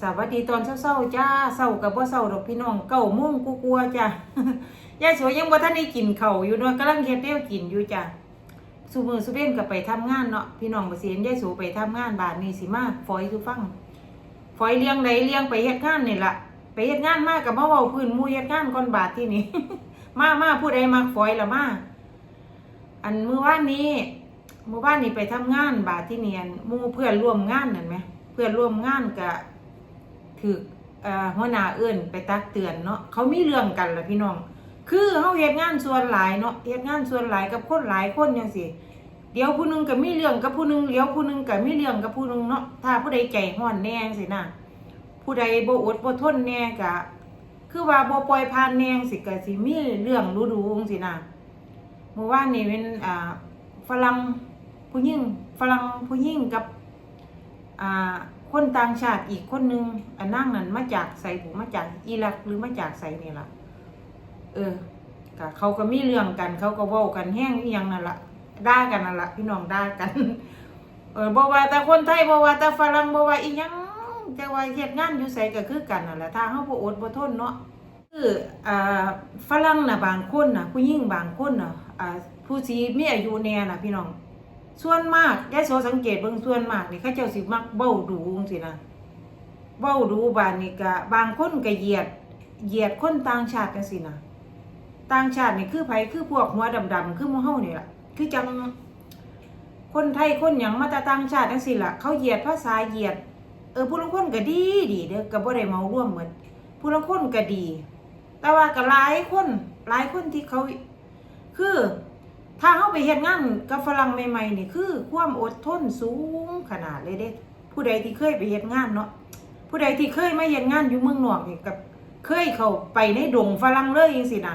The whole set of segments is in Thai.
สวัสดีตอนเช้าๆจ้าเช้ากับว่าเช้าดอกพี่น้องเก้ามงกูกลัวจ้ะยายสวยยังบ่ทันได้กินเข้าอยู่เนาะกำลังเฮ็ดแนวกินอยู่จ้ะสุมือสุเว้นก็ไปทำงานเนาะพี่น้องบ่สิเห็นยายสวยไปทำงานบาดนี้สิมาฝอยสุฟังฝอยเลี้ยงใดเลี้ยงไปเฮ็ดงานนี่ล่ะไปเฮ็ดงานมาก็มาเว้าพื้นมู่เฮ็ดงานก่อนบาดที่นี่มามาผู้ใดมักฝอยละมาอันมื้อวานนี้มื้อวานนี้ไปทำงานบาดที่เนียนมู่เพื่อนร่วมงานนั่นไหมเพื่อนร่วมงานก็ ถูกเอ่อหัวหน้าเอื้นไปตักเตือนเนาะเขามีเรื่องกันละพี่น้อง คือเฮาเฮ็ดงานส่วนหลายเนาะเฮ็ดงานส่วนหลายกับคนหลายคนจังซี่เดี๋ยวผู้หนึงก็มีเรื่องกับผู้หนึงเดี๋ยวผู้หนึงก็มีเรื่องกับผู้หนึงเนาะถ้าผู้ใดใจร้อนแน่จังซี่นะผู้ใดบ่อดบ่ทนแน่ก็คือว่าบ่ปล่อยผ่านแน่จังซี่ก็สิมีเรื่องดูๆจังซี่นะเมื่อวานนี่เป็นอ่าฝรั่งผู้หญิงฝรั่งผู้หญิงกับอ่า คนต่างชาติอีกคนนึงอันนั่งนั้นมาจากใส่ผมมาจากอิรักหรือมาจากใส่นี่ล่ะ เออก็เขาก็มีเรื่องกัน เขาก็เว้ากันแห้งอีหยังนั่นล่ะด่ากันนั่นล่ะพี่น้องด่ากัน เออบ่ว่าแต่คนไทยบ่ว่าแต่ฝรั่งบ่ว่าอีหยังแต่ว่าเฮ็ดงานอยู่ไสก็คือกันนั่นแหละถ้าเฮาบ่อดบ่ทนเนาะคืออ่าฝรั่งน่ะบางคนน่ะผู้หญิงบางคนน่ะอ่าผู้ที่มีอายุแน่น่ะพี่น้อง ส่วนมากยายโสสังเกตเบิ่งส่วนมากนี่เขาเจ้าสิมักเบ้าดูจังซี่นะเบ้าดูบานนี่ก็บางคนก็เหยียด เหยียดคนต่างชาติจังซี่นะต่างชาตินี่คือไผคือพวกหัวดำๆคือมูเฮานี่ล่ะคือจังคนไทยคนหยังมาแต่ต่างชาติจังซี่ล่ะเขาเหยียดภาษาเหยียด เออผู้ลางคนก็ดีดีเด้อก็บ่ได้เมาร่วมเหมดผู้ลางคนก็ดี แต่ว่าก็หลายคนหลายคนที่เขาคือ ถ้าเข้าไปเฮ็ดงานกับฝรั่งใหม่ๆนี่คือ ความอดทนสูงขนาดเลยเด้ ผู้ใดที่เคยไปเฮ็ดงานเนาะผู้ใดที่เคยมาเฮ็ดงานอยู่เมืองนอกนี่กับเคยเข้าไปในดงฝรั่งเลยจังซี่นะ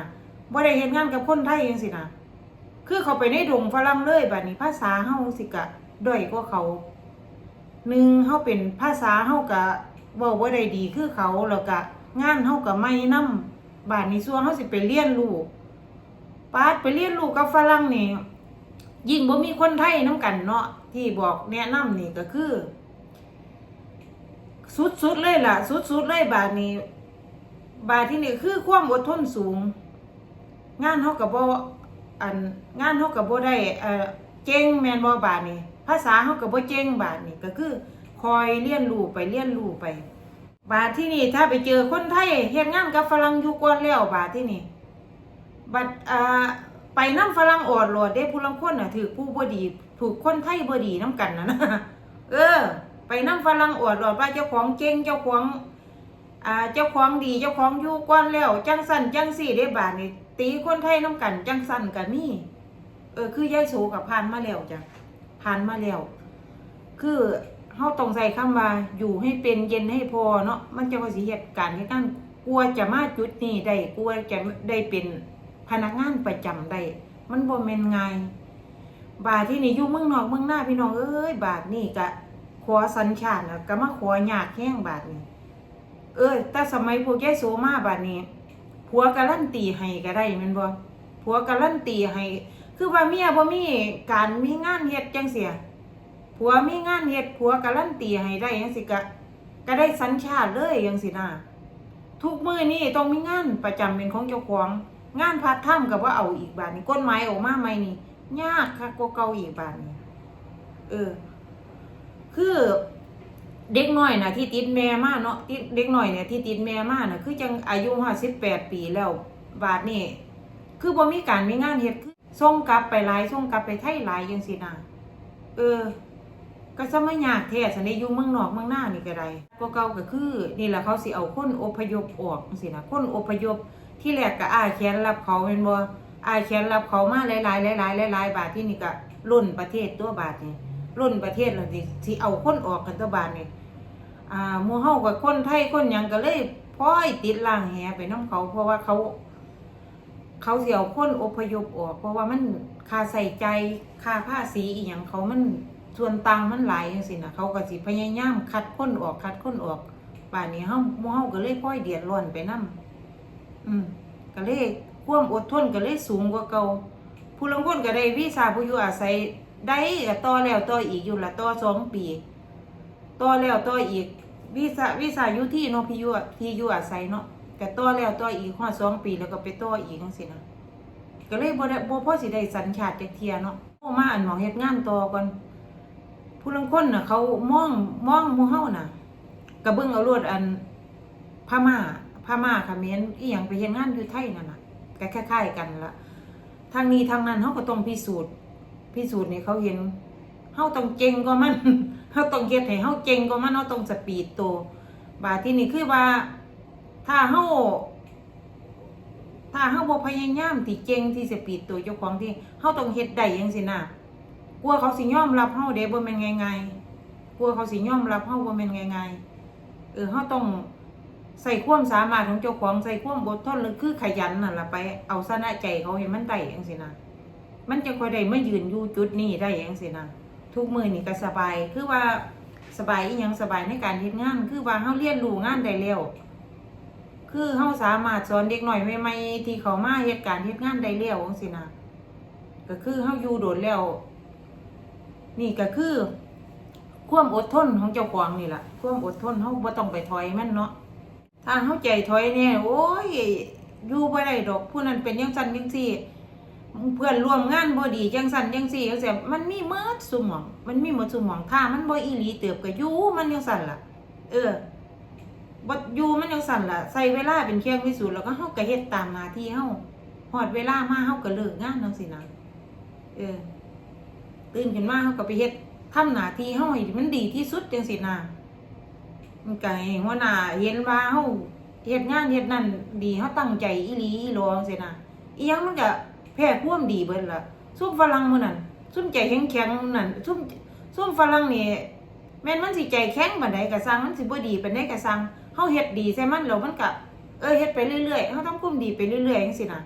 บ่ได้เฮ็ดงานกับคนไทยจังซี่นะคือเขาไปในดงฝรั่งเลยบัดนี้ภาษาเฮาสิกะด้อยกว่าเขาหนึ่งเฮาเป็นภาษาเฮาก็เว้าบ่ได้ดีคือเขาแล้วก็งานเฮาก็ไม่นำบาดนี้ส่วนเฮาสิไปเรียนรู้ ปาดไปเรียนรู้กับฝรั่งนี่ยิ่งบ่มีคนไทยนํกันเนาะที่บอกแนะนำนี่ก็คือ สุดๆเลยล่ะ สุดๆเลยบาดนี้ บาดที่นี่คือความอดทนสูง งานเฮาก็บ่อันงานเฮาก็บ่ได้เอ่อเก่งแมนบ่บาดนี้ภาษาเฮาก็บ่เก่งบาดนี้ก็คือ คอยเรียนรู้ไปเรียนรู้ไป บาทที่นี่ถ้าไปเจอคนไทยเฮ็ดงานกับฝรั่งอยู่ก่อนแล้วบาทที่นี่ บัดอ่าไปนํฝรั่งออดโหลดเด้ผู้ลังคนน่ะถือผู้บ่ดี ถูกคนไทยบ่ดีนํกันนะนะเออ ไปนํฝรั่งออดโหลดว่าเจ้าของเก่งเจ้าของอ่าเจ้าของดีเจ้าของอยู่ก่อนแล้ว จังสั่นจังสี่ได้บาทนี่ตีคนไทยนํกัน จังสั่นก็มีเออ คือยายโสกับผ่านมาแล้วจ้ะผ่านมาแล้ว คือเฮาต้องใส่คำว่าอยู่ให้เป็นเย็นให้พอเนาะมันจะว่าสิเหตุการณ์ให้กันกลัวจะมาจุดนี้ได้กลัวจะได้เป็น พนักงานประจำได้มันบ่แม่นง่ายบาทที่นี่อยู่เมืองนอกเมืองหน้าพี่น้องเอ้ยบาทนี่ก็ขอสัญชาติน่ะก็มาขอยากแห้งบาทนี้ เอ้ยแต่สมัยพวกยายโสมาบาทนี้ผัวการันตีให้ก็ได้แม่นบ่ผัวการันตีให้คือว่าเมียบ่มีการมีงานเฮ็ดจังเสียผัวมีงานเฮ็ดผัวการันตีให้ได้ยังสิกะก็ได้สัญชาติเลยยังสินะทุกมื้อนี้ต้องมีงานประจำเป็นของเจ้าของ งานพาร์ทไทม์ก็ว่าเอาอีกบาทนี้กฎหมายออกมาใหมนี่ ยากคักกว่าเก่าอีกบาทนี้เออ คือเด็กน้อยนะที่ติดแม่มาเนาะเด็กน้อยเนี่ยที่ติดแม่มาน่ะคือจังอายุ58ปีแล้ว บาทนี้คือบ่มีการมีงานเฮ็ดคือส่งกลับไปหลายส่งกลับไปไทยหลายจังซี่นะเออ ก็จะไม่ยากแท้สันได้อยู่เมืองนอกเมืองหน้านี่ก็ได้พวกเก่าก็คือ นี่แหละเขาสิเอาคนอพยพออกสินะคนอพยพ ที่แรกก็อ้ายแขนรับเขาเป็นบ่อ้ายแขนรับเขามาหลายๆหลายๆหลายบาทที่นี่ก็รุ่นประเทศตัวบาทนี่รุ่นประเทศแล้วสิสิเอาคนออกกันตัวบาทนี่อ่ามูเฮากับคนไทยคนหยังก็เลยพลอยติดล่างแหไปนํเขา เพราะว่าเขา เขาเสิเอาคนอพยพออก เพราะว่ามันค่าใส่ใจค่าภาษีอีหยังเขามันส่วนต่างมันหลายจังซี่นะเขาก็สิพยายามคัดคนออกคัดคนออกป่านนี้เฮามูเฮาก็เลยพลอยเดือดร้อนไปนํ อืมก็เลยความอดทนก็เลยสูงกว่าเก่าผู้ลางคนก็ได้วีซ่าผู้อยู่อาศัยได้ก็ต่อแล้วต่ออีกอยู่ละต่อสองปีต่อแล้วต่ออีกวีซ่าวีซ่าอยู่ที่เนาะพี่อยู่ที่อยู่อาศัยเนาะแต่ต่อแล้วต่ออีกฮอสองปีแล้วก็ไปต่ออีกจังซี่นะก็เลยบ่ได้บ่พอสิได้สัญชาติจักเทียเนาะโอมาอันหมองเฮ็ดงานต่อก่อนผู้ลางคนน่ะเขามองมองหมู่เฮาน่ะก็เบิ่งเอารวดอันพม่า พม่าเขมรอีหยังไปเฮ็ดงานอยู่ไทยนั่นน่ะก็คล้ายๆกันละทางนี้ทางนั้นเฮาก็ต้องพิสูจน์พิสูจน์ให้เขาเห็นเฮาต้องเก่งกว่ามันเฮาต้องเฮ็ดให้เฮาเก่งกว่ามันเฮาต้องสปีดโตวบาที่นี่คือว่า ถ้าเฮาถ้าเฮาบ่พยายามที่เก่งที่สปีดโตวเจ้าของที่เฮาต้องเฮ็ดได้จังซี่นะกลัวเขาสิยอมรับเฮาเด้บ่แม่นง่ายๆกลัวเขาสิยอมรับเฮาบ่แม่นง่ายๆเออเฮาต้อง ใส่ความสามารถของเจ้าของใส่ความอดทนหรือคือขยันนั่นละไป เอาชนะใจเขาให้มันได้จังซี่นะมันจะค่อยได้มายืนอยู่จุดนี้ได้ยังสินะทุกมือนี่ก็สบายคือว่าสบายอีหยังสบายในการเฮ็ดงาน คือว่าเฮาเรียนรู้งานได้แล้วคือเฮาสามารถสอนเด็กหน่อยใหม่ๆที่เขามาเฮ็ดการเฮ็ดงานได้แล้วจังซี่นะก็คือเฮาอยู่โดดแล้ว นี่ก็คือ ความอดทนของเจ้าของนี่ล่ะ ความอดทนเฮาบ่ต้องไปถอยมันเนาะ ถ้าเฮาใจถอยเนี่ยโอ้ยอยู่บ่ได้ดอกผู้นั้นเป็นจังซั่นจังซี่เพื่อนร่วมงานบ่ดีจังสันจังสี่จังซี่มันมีเมิดสมอง มันมีหมดสมองถ้ามันบ่อีหลีเติบก็อยู่มันจังสั่นล่ะ เออบ่อยู่มันจังสั่นล่ะใส่เวลาเป็นเครื่องพิสูจน์แล้วก็เฮาก็เฮ็ดตามหน้าที่เฮาฮอดเวลามาเฮาก็เลิกงานจังซี่นะเออตื่นขึ้นมาเฮาก็ไปเฮ็ดทำหน้าที่เฮาให้มันดีที่สุดจังซี่นะ มันก็ให้หัวหน้าเห็นว่าเฮาเฮ็ดงานเฮ็ดนั่นดีเฮาตั้งใจอีหลีอีหลอจังซี่นะอีหยังมันก็แพ้พ่วามดีเบิดละซุ่มฝรั่งมื้อนั้นซุ่มใจแข็งแข็งๆนั่นซุ่มซุ่มฝรั่งนี่แม่นมันสิใจแข็งปานใดก็สั่งมันสิบ่ดีปานใดก็สั่งเฮาเฮ็ดดีใส่มันแล้วมันก็เออเฮ็ดไปเรื่อยๆเฮาต้องคุมดีไปเรื่อยๆจังซี่นะ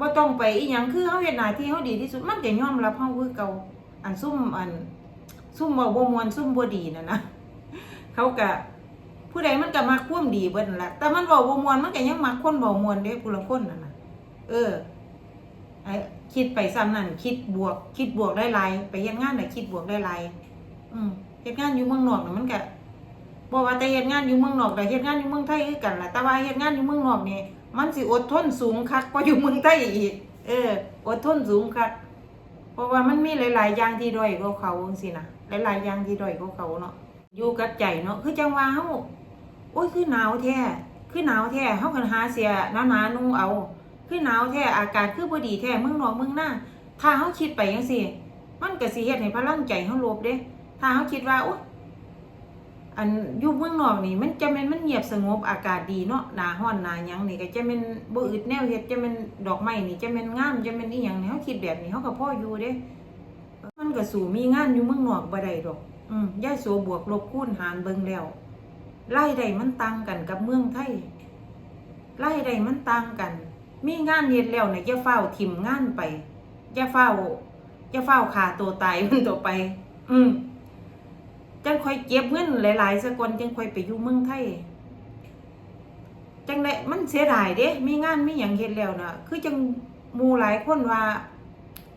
บ่ต้องไปอีหยังคือเฮาเฮ็ดหน้าที่เฮาดีที่สุดมันก็ยอมรับเฮาคือเก่าอันซุ่มอันซุ่มเว้าบ่ม่วนซุ่มบ่ดีนั่นนะ เขาก็ผู้ใดมันก็มักควมดีเบิ่นละแต่มันเว้าบมวนมันก็ยังมักคนเว้ามวนเด้ผู้ละคนนั่นน่ะ เออไอ้คิดไปซ้ำนั่นคิดบวก คิดบวกได้หลายไปเฮ็ดงานน่ะคิดบวกได้หลายอืมเฮ็ดงานอยู่เมืองนอกน่ะมันก็บ่ว่าแต่เฮ็ดงานอยู่เมืองนอกแต่เฮ็ดงานอยู่เมืองไทยคือกันล่ะแต่ว่าเฮ็ดงานอยู่เมืองนอกนี่มันสิอดทนสูงคักกว่าอยู่เมืองไทยอีก เออ อดทนสูงคักเพราะว่ามันมีหลาย ๆ อย่างที่ด้อยกว่าเขาจังซี่นะหลาย ๆ อย่างที่ด้อยกว่าเขาเนาะ อยู่กับใจเนาะคือจังว่าเฮาโอ้ยคือหนาวแท้คือหนาวแท้เฮาก็หาเสียหนาๆนุ่งเอา คือหนาวแท้อากาศคือบ่ดีแท้เมืองนอกเมืองหน้าถ้าเฮาคิดไปจังซี่ มันก็สิเฮ็ดให้พลังใจเฮาลบเด้ ถ้าเฮาคิดว่าโอ๊ยอันอยู่เมืองนอกนี่มันจะแม่นมันเงียบสงบอากาศดีเนาะหนาร้อนหนาหยังนี่ก็จะแม่นบ่อึดแนวเฮ็ดจะแม่นดอกไม้นี่จะแม่นงามจะแม่นอีหยังนี่เฮาคิดแบบนี้เฮาก็พออยู่เด้ มันก็สู่มีงานอยู่เมืองนอกบ่ได้ดอก อืมยายโสบวกลบคูณหารเบิงแล้วรายได้มันต่างกันกับเมืองไทยรายได้มันต่างกัน มีงานเฮ็ดแล้วเนี่ยย่าเฝ้าทิมงานไปย่าเฝ้าย่าเฝ้าขาตัวตายมันตัวไป อืมจังค่อยเก็บเงินหลาย ๆสกก่อนจังค่อยไปอยู่เมืองไทยจังไดมันเสียดายเด้มีงานมีหยังเฮ็ดแล้วน่ะคือจังมูหลายคนว่า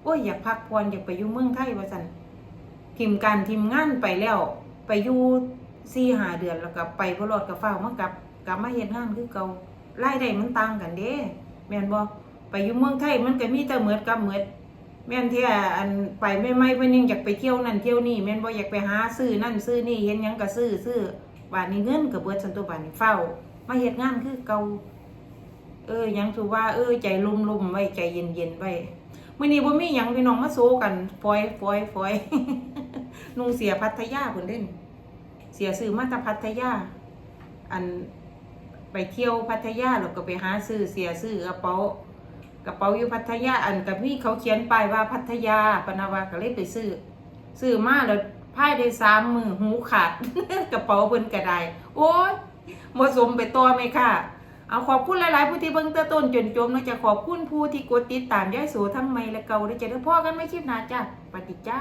โอ้ยอยากพักผ่อนอยากไปอยู่เมืองไทยว่าซั่น ทิมการทิมงานไปแล้ว ไปอยู่4 5เดือนแล้วก็ไปบรอดก็ฟ้ามากลับกลับมาเฮ็ดงานคือเก่ารายได้มันต่างกันเด้แม่นบ่ไปอยู่เมืองไทยมันก็มีแต่เหมือดกับเหมือดแม่นแท้อันไปใหม่เพิ่นยังอยากไปเที่ยวนั่นเที่ยวนี่แม่นบ่อยากไปหาซื้อนั่นซื้อนี่เห็นหยังก็ซื้อซื้อบาดนี้เงินก็เบิดซั่นตัวบาดนี้เฝ้า มาเฮ็ดงานคือเก่าเออยังถือว่า เออ ใจลุ่มๆไว้ใจเย็นๆไว้มื้อนี้บ่มีหยังพี่น้องมาโซกันฟอยฟอยฟอย นุ่งเสียพัทยาพุ่นเด้นเสียซื้อมาตะพัทยา อันไปเที่ยวพัทยาแล้วก็ไปหาซื้อเสียซื้อกระเป๋ากระเป๋าอยู่พัทยาอันกับพี่เขาเขียนป้ายว่าพัทยาปนาวาก็เลยไปซื้อซื้อมาแล้วพายได้สามมือหูขาดกระเป๋าเพิ่นกระไดโอ้ยหมาะสมไปตัวไหมค่ะ เอาขอบคุณหลาย ๆ ผู้ที่เบิ่งเตอต้นจนจมนะจะขอบคุณผู้ที่กดติดตามย่ายโสทั้งไม่และเก่าได้จะได้พ่อกันไม่คลิปหนาจ้ะปฏิจ้า